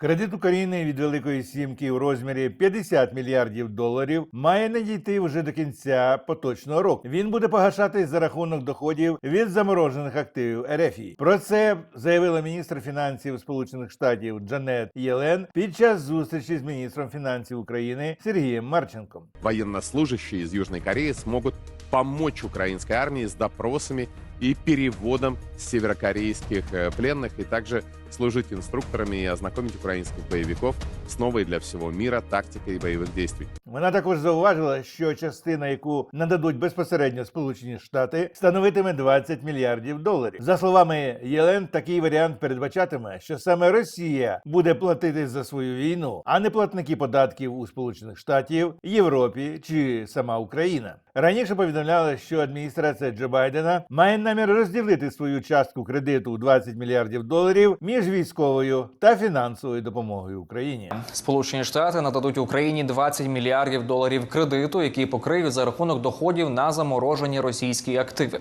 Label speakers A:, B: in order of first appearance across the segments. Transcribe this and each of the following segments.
A: Кредит України від Великої Сімки у розмірі 50 мільярдів доларів має надійти вже до кінця поточного року. Він буде погашатись за рахунок доходів від заморожених активів РФІ. Про це заявила міністр фінансів Сполучених Штатів Джанет Єлен під час зустрічі з міністром фінансів України Сергієм Марченком.
B: военнослужащие из Южной Кореи смогут помочь украинской армии с допросами и переводом северокорейских э, пленных, и также служить инструкторами и ознакомить украинских боевиков с новой для всего мира тактикой боевых действий.
A: Вона також зауважила, що частина, яку нададуть безпосередньо Сполучені Штати, становитиме 20 мільярдів доларів. За словами Єлен, такий варіант передбачатиме, що саме Росія буде платити за свою війну, а не платники податків у Сполучених Штатів, Європі чи сама Україна. Раніше повідомляли, що адміністрація Джо Байдена має намір розділити свою частку кредиту у 20 мільярдів доларів між військовою та фінансовою допомогою Україні.
C: Сполучені Штати нададуть Україні 20 мільярдів доларів кредиту, який покриють за рахунок доходів на заморожені російські активи.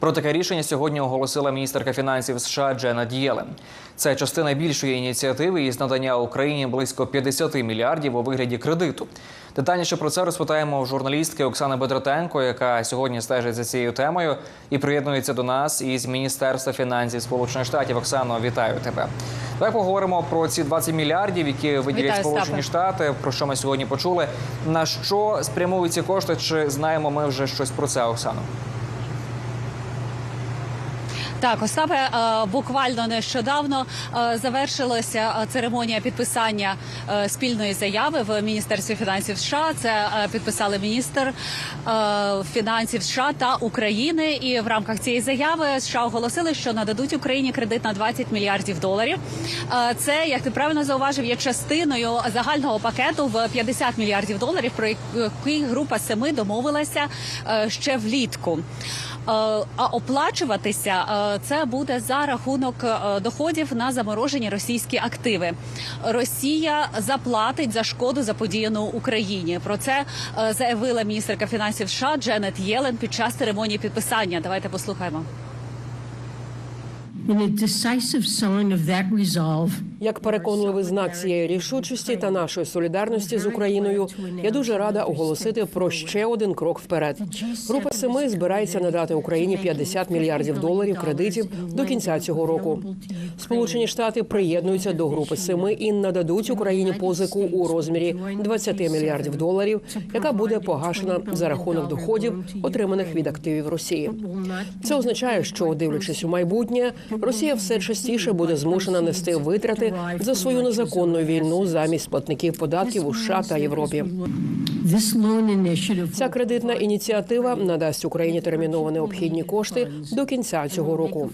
C: Про таке рішення сьогодні оголосила міністерка фінансів США Дженет Єлен. Це частина більшої ініціативи із надання Україні близько 50 мільярдів у вигляді кредиту. Детальніше про це розпитаємо в журналістки Оксани Бедратенко, яка сьогодні стежить за цією темою і приєднується до нас із Міністерства фінансів Сполучених Штатів. Оксано, вітаю тебе. Давай поговоримо про ці 20 мільярдів, які виділять Сполучені Штати. Про що ми сьогодні почули? На що спрямують ці кошти? Чи знаємо ми вже щось про це, Оксано?
D: Так, Остапе, е, буквально нещодавно е, завершилася е, церемонія підписання спільної заяви в Міністерстві фінансів США. Це підписали міністр фінансів США та України. І в рамках цієї заяви США оголосили, що нададуть Україні кредит на 20 мільярдів доларів. Це, як ти правильно зауважив, є частиною загального пакету в 50 мільярдів доларів, про який група семи домовилася ще влітку. Е, А оплачуватися е, це буде за рахунок е, доходів на заморожені російські активи. Росія заплатить за шкоду заподіяну Україні. Про це заявила міністерка фінансів США Дженет Єлен під час церемонії підписання. Давайте послухаємо.
E: In a decisive sign of that resolve,
F: Як переконливий знак цієї рішучості та нашої солідарності з Україною, я дуже рада оголосити про ще один крок вперед. Група семи збирається надати Україні 50 мільярдів доларів кредитів до кінця цього року. Сполучені Штати приєднуються до групи семи і нададуть Україні позику у розмірі 20 мільярдів доларів, яка буде погашена за рахунок доходів, отриманих від активів Росії. Це означає, що дивлячись у майбутнє, Росія все частіше буде змушена нести витрати за свою незаконну війну замість платників податків у США та Європі. Ця кредитна ініціатива надасть Україні терміново необхідні кошти до кінця цього року.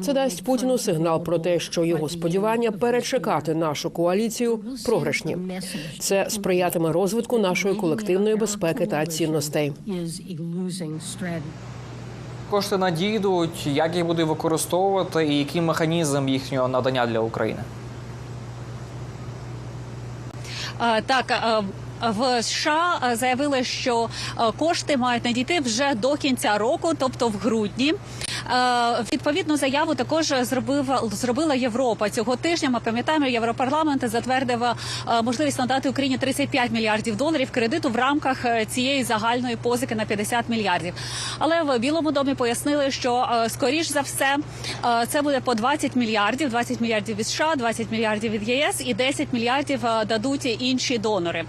F: Це дасть Путіну сигнал про те, що його сподівання перечекати нашу коаліцію програшні. Це сприятиме розвитку нашої колективної безпеки та цінностей.
C: Кошти надійдуть, як їх буде використовувати, і який механізм їхнього надання для України?
D: Е, Так. В США заявили, що кошти мають надійти вже до кінця року, тобто в грудні. Е, Відповідну заяву також зробив зробила Європа цього тижня. Ми пам'ятаємо, Європарламент затвердив е, можливість надати Україні 35 мільярдів доларів кредиту в рамках е, цієї загальної позики на 50 мільярдів. Але в Білому домі пояснили, що скоріш за все це буде по 20 мільярдів, 20 мільярдів від США, 20 мільярдів від ЄС і 10 мільярдів дадуть інші донори.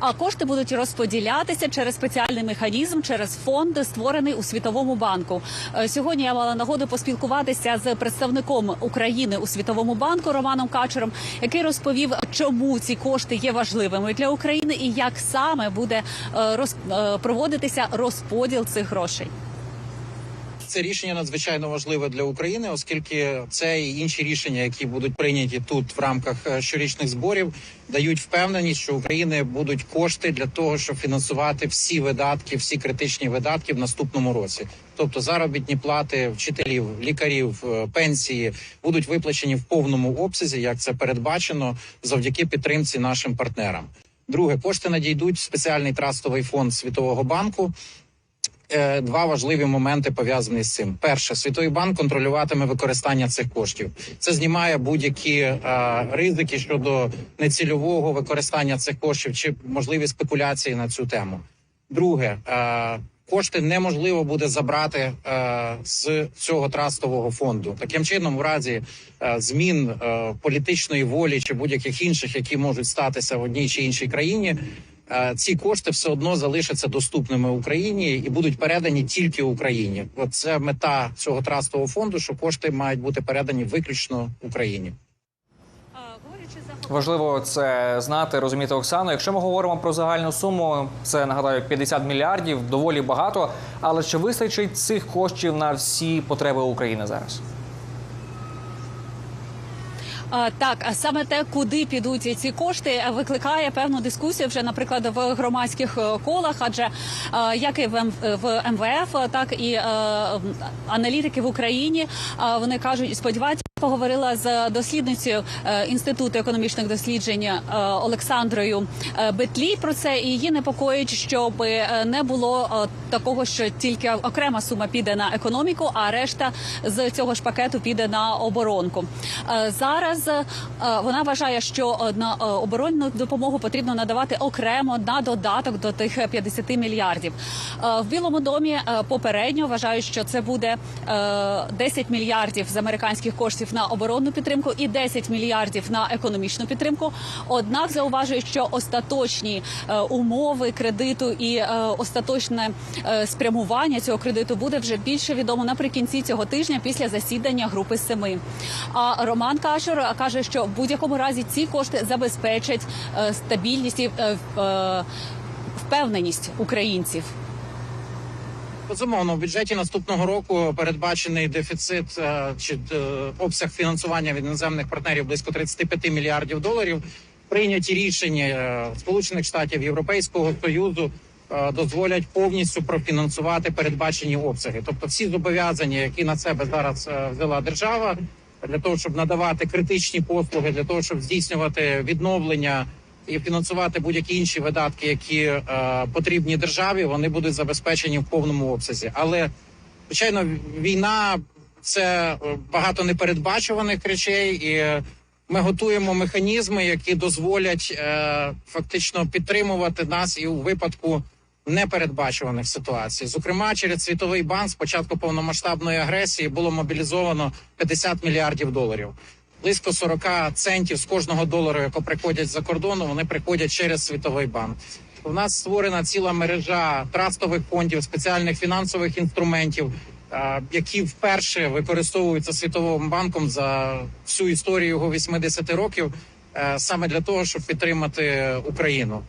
D: А кошти будуть розподілятися через спеціальний механізм, через фонд, створений у світовому банку. Сьогодні я мала нагоду поспілкуватися з представником України у світовому банку Романом Качером, який розповів, чому ці кошти є важливими для України і як саме буде е, роз- е, проводитися розподіл цих грошей.
G: Це рішення надзвичайно важливе для України, оскільки це і інші рішення, які будуть прийняті тут в рамках е, щорічних зборів, дають впевненість, що України будуть кошти для того, щоб фінансувати всі видатки, всі критичні видатки в наступному році. Тобто заробітні плати вчителів, лікарів, е, пенсії будуть виплачені в повному обсязі, як це передбачено, завдяки підтримці нашим партнерам. Друге, кошти надійдуть в спеціальний трастовий фонд Світового банку. Е, два важливі моменти пов'язані з цим. Перше, світовий банк контролюватиме використання цих коштів. Це знімає будь-які е, ризики щодо нецільового використання цих коштів чи можливі спекуляції на цю тему. Друге, е, кошти неможливо буде забрати з цього трастового фонду. Таким чином, в разі змін політичної волі чи будь-яких інших, які можуть статися в одній чи іншій країні. Ці кошти все одно залишаться доступними Україні і будуть передані тільки Україні. От це мета цього трастового фонду, що кошти мають бути передані виключно Україні.
C: Важливо це знати, розуміти Оксану. Якщо ми говоримо про загальну суму, це нагадаю 50 мільярдів, доволі багато. Але чи вистачить цих коштів на всі потреби України зараз?
D: Так, а саме те, куди підуть ці кошти, викликає певну дискусію вже, наприклад, в громадських е, колах, адже е, як і в МВФ, так і е, аналітики в Україні вони кажуть, сподіваються. Поговорила з дослідницею е, інституту економічних досліджень е, Олександрою е, Бетлій про це і її непокоїть, щоб не було такого, що тільки окрема сума піде на економіку, а решта з цього ж пакету піде на оборонку. Зараз вона вважає, що на оборонну допомогу потрібно надавати окремо на додаток до тих 50 мільярдів. В Білому домі попередньо вважають, що це буде е, 10 мільярдів з американських коштів на оборонну підтримку і 10 мільярдів на економічну підтримку. Однак зауважує, що остаточні е, умови кредиту і е, остаточне е, спрямування цього кредиту буде вже більше відомо наприкінці цього тижня після засідання групи семи. А Роман Кашур каже, що в будь-якому разі ці кошти забезпечать стабільність і впевненість українців.
G: Безумовно, в бюджеті наступного року передбачений дефіцит е, чи е, обсяг фінансування від іноземних партнерів близько 35 мільярдів доларів. Прийняті рішення е, Сполучених Штатів Європейського Союзу дозволять повністю профінансувати передбачені обсяги. Тобто, всі зобов'язання, які на себе зараз взяла держава, для того, щоб надавати критичні послуги, для того, щоб здійснювати відновлення і фінансувати будь-які інші видатки, які е, потрібні державі, вони будуть забезпечені в повному обсязі. Але звичайно, війна це е, багато непередбачуваних речей, і ми готуємо механізми, які дозволять е, фактично підтримувати нас і у випадку непередбачуваних ситуацій. Зокрема, через світовий банк з початку повномасштабної агресії було мобілізовано 50 мільярдів доларів. Близько 40 центів з кожного долару, яку приходять за кордону, вони приходять через світовий банк. У нас створена ціла мережа трастових фондів, спеціальних фінансових інструментів, які вперше використовуються світовим банком за всю історію його 80 років, е, саме для того, щоб підтримати Україну.